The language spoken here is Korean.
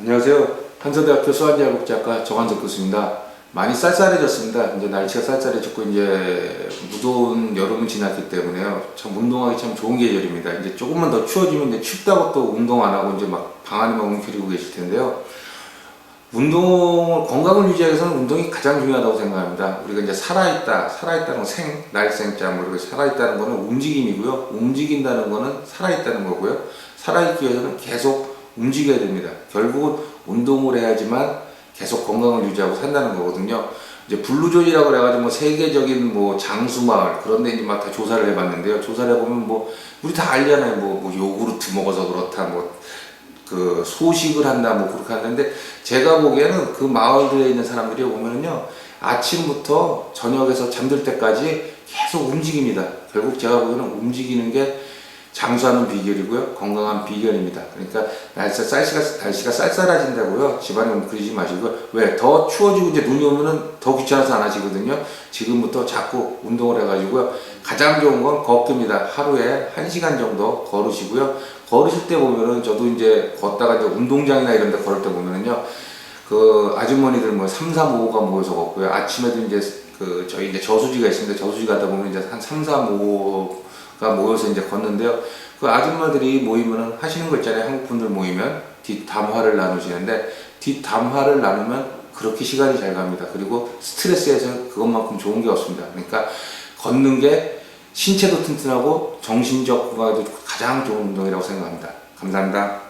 안녕하세요. 한서대학교 수학여학국작가 정한석 교수입니다. 많이 쌀쌀해졌습니다. 이제 날씨가 쌀쌀해졌고 이제 무더운 여름은 지났기 때문에요. 참 운동하기 참 좋은 계절입니다. 이제 조금만 더 추워지면 이제 춥다고 또 운동 안 하고 이제 막 방 안에만 웅크리고 계실 텐데요. 운동 건강을 유지하기 위해서는 운동이 가장 중요하다고 생각합니다. 우리가 이제 살아있다, 살아있다는 건 생, 날생자 뭐 이렇게 살아있다는 거는 움직임이고요. 움직인다는 거는 살아있다는 거고요. 살아있기 위해서는 계속 움직여야 됩니다. 결국은 운동을 해야지만 계속 건강을 유지하고 산다는 거거든요. 이제 블루존이라고 그래가지고 뭐 세계적인 뭐 장수 마을 그런 데 이제 막 다 조사를 해봤는데요. 조사를 해보면 뭐 우리 다 알잖아요. 뭐, 뭐 요구르트 먹어서 그렇다 뭐 그 소식을 한다 뭐 그렇게 하는데 제가 보기에는 그 마을들에 있는 사람들이 보면은요 아침부터 저녁에서 잠들 때까지 계속 움직입니다. 결국 제가 보기에는 움직이는 게 장수하는 비결이고요 건강한 비결입니다. 그러니까 날씨 쌀씨가 날씨가 쌀쌀해진다고요 집안에 웅크리지 마시고요 왜더 추워지고 이제 눈이 오면은 더 귀찮아서 안 하시거든요. 지금부터 자꾸 운동을 해가지고요 가장 좋은 건 걷기입니다. 하루에 1시간 정도 걸으시고요. 걸으실 때 보면은 저도 이제 걷다가 이제 운동장이나 이런 데 걸을 때 보면은요. 그 아주머니들 뭐 3, 4, 5가 모여서 걷고요. 아침에도 이제 그 저희 이제 저수지가 있습니다. 저수지 가다 보면 이제 한 3, 4, 5 가 모여서 이제 걷는데요. 그 아줌마들이 모이면은 하시는 거 있잖아요. 한국 분들 모이면 뒷담화를 나누시는데 뒷담화를 나누면 그렇게 시간이 잘 갑니다. 그리고 스트레스에서 그것만큼 좋은 게 없습니다. 그러니까 걷는 게 신체도 튼튼하고 정신적 건강에도 가장 좋은 운동이라고 생각합니다. 감사합니다.